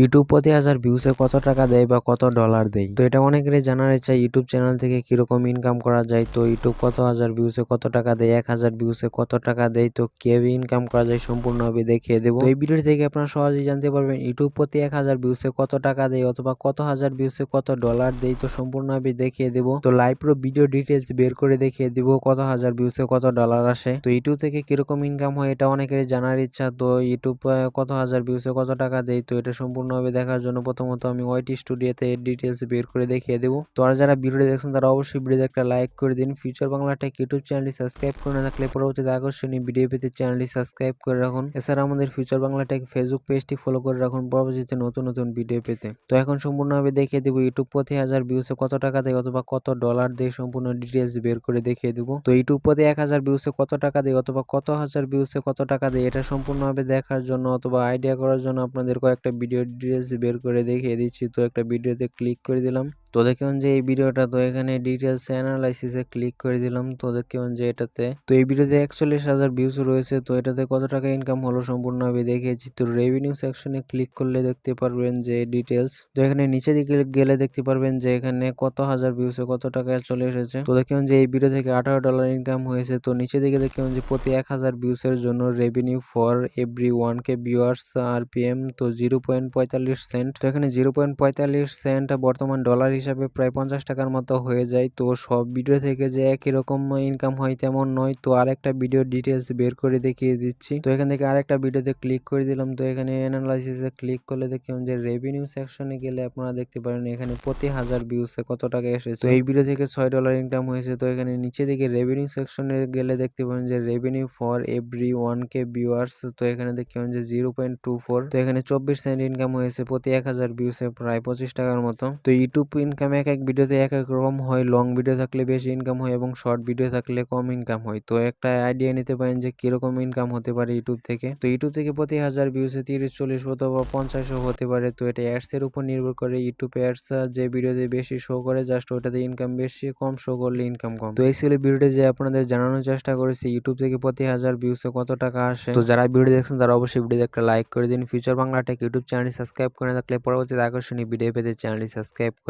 YouTube প্রতি হাজার ভিউসে কত টাকা দেয় বা কত ডলার দেয়? তো এটা অনেকেরই জানার ইচ্ছা ইউটিউব চ্যানেল থেকে কীরকম ইনকাম করা যায়? তো ইউটিউব কত হাজার ভিউসে কত টাকা দেয়? এক হাজার ভিউসে কত টাকা দেয়? তো কীভাবে ইনকাম করা যায় সম্পূর্ণভাবে দেখিয়ে দেবো। এই ভিডিও থেকে আপনারা সহজেই জানতে পারবেন ইউটিউব প্রতি এক হাজার ভিউসে কত টাকা দেয় অথবা কত হাজার ভিউসে কত ডলার দেয়? তো সম্পূর্ণভাবে দেখিয়ে দেবো। তো লাইভ প্রো ভিডিও ডিটেলস বের করে দেখিয়ে দিব, কত হাজার ভিউসে কত ডলার আসে। তো ইউটিউব থেকে কীরকম ইনকাম হয়, এটা অনেকেরই জানার ইচ্ছা। তো ইউটিউব কত হাজার ভিউসে কত টাকা দেয়? তো এটা সম্পূর্ণভাবে দেখার জন্য প্রথমত আমি ওয়াইটি স্টুডিওতে এর ডিটেলস বের করে দেখিয়ে দেবো। তো আর যারা ভিডিও দেখছেন, তারা অবশ্যই ভিডিওতে একটা লাইক করে দিন। ফিউচার বাংলা টেক ইউটিউব চ্যানেলটি সাবস্ক্রাইব করে না থাকলে পরবর্তীতে আকর্ষণীয় ভিডিও পেতে চ্যানেলটি সাবস্ক্রাইব করে রাখুন। এছাড়া আমাদের ফিউচার বাংলা টেক ফেসবুক পেজটি ফলো করে রাখুন পরবর্তীতে নতুন নতুন ভিডিও পেতে। তো এখন সম্পূর্ণভাবে দেখিয়ে দেবো ইউটিউব প্রতি হাজার ভিউসে কত টাকা দেয় অথবা কত ডলার দেয় সম্পূর্ণ ডিটেলস বের করে দেখিয়ে দেবো। তো ইউটিউব প্রতি এক হাজার ভিউসে কত টাকা দেয় অথবা কত হাজার ভিউসে কত টাকা দেয়, এটা সম্পূর্ণভাবে দেখার জন্য অথবা আইডিয়া করার জন্য আপনাদের কয়েকটা ভিডিও ডিটেলস বের করে দেখিয়ে দিচ্ছি। তো একটা ভিডিওতে ক্লিক করে দিলাম। তো দেখুন যে এই ভিডিওটা তো এখানে ডিটেলস অ্যানালাইসিসে ক্লিক করে দিলাম। তো দেখুন যে এটাতে তো এই ভিডিওতে একচল্লিশ হাজার ভিউজ রয়েছে। তো এটাতে কত টাকা ইনকাম হলো সম্পূর্ণ সম্পূর্ণভাবে দেখিয়েছি। তো রেভিনিউ সেকশনে ক্লিক করলে দেখতে পারবেন যে ডিটেলস তো এখানে নিচে দিকে গেলে দেখতে পারবেন যে এখানে কত হাজার ভিউসে কত টাকা চলে এসেছে। তো দেখুন যে এই ভিডিও থেকে আঠারো ডলার ইনকাম হয়েছে। তো নিচে দিকে দেখুন যে প্রতি এক হাজার ভিউসের জন্য revenue for every one K viewers RPM তো জিরো পয়েন্ট পঁয়তাল্লিশ সেন্ট তো এখানে জিরো পয়েন্ট পঁয়তাল্লিশ সেন্ট বর্তমান ডলার হিসাবে প্রায় পঞ্চাশ টাকার মতো হয়ে যায়। তো সব ভিডিও থেকে যে একই রকম ইনকাম হয় তেমন নয়। তো আরেকটা ভিডিও ডিটেলস বের করে দেখিয়ে দিচ্ছি। তো এখান থেকে আরেকটা ভিডিওতে ক্লিক করে দিলাম। তো এখানে অ্যানালাইসিসে ক্লিক করলে দেখলাম যে রেভিনিউ সেকশনে গেলে আপনারা দেখতে পারেন এখানে প্রতি হাজার ভিউসে কত টাকা এসেছে। তো এই ভিডিও থেকে ছয় ডলার ইনকাম হয়েছে। তো এখানে নিচে দিকে রেভিনিউ সেকশনে গেলে দেখতে পারেন যে revenue for every one K viewers তো এখানে দেখতে যে জিরো পয়েন্ট টু ফোর তো এখানে চব্বিশ সেন্ট ইনকাম হয়েছে প্রতি এক হাজার ভিউসে প্রায় পঁচিশ টাকার মতো। তো ইউটিউব ইনকাম এক এক ভিডিওতে এক এক রকম হয়। লং ভিডিও থাকলে বেশি ইনকাম হয় এবং শর্ট ভিডিও থাকলে কম ইনকাম হয়। তো একটা আইডিয়া নিতে পারেন যে কীরকম ইনকাম হতে পারে ইউটিউব থেকে। তো ইউটিউব থেকে প্রতি হাজার ভিউসে তিরিশ, চল্লিশ অথবা পঞ্চাশও হতে পারে। তো এটা অ্যাডস এর উপর নির্ভর করে। ইউটিউব অ্যাডস যে ভিডিওতে বেশি শো করে জাস্ট ওটাতে ইনকাম বেশি, কম শো করলে ইনকাম কম। তো এই ছিল ভিডিওতে যে আপনাদের জানানোর চেষ্টা করেছি। ইউটিউব থেকে প্রতি হাজার ভিউসে কত টাকা আসে? তো যারা ভিডিও দেখছেন, তারা অবশ্যই ভিডিওতে একটা লাইক করে দিন। Future Bangla tech YouTube channel subscribe করে থাকলে পরবর্তীতে আকর্ষণীয় ভিডিও পেতে চ্যানেলটি সাবস্ক্রাইব করে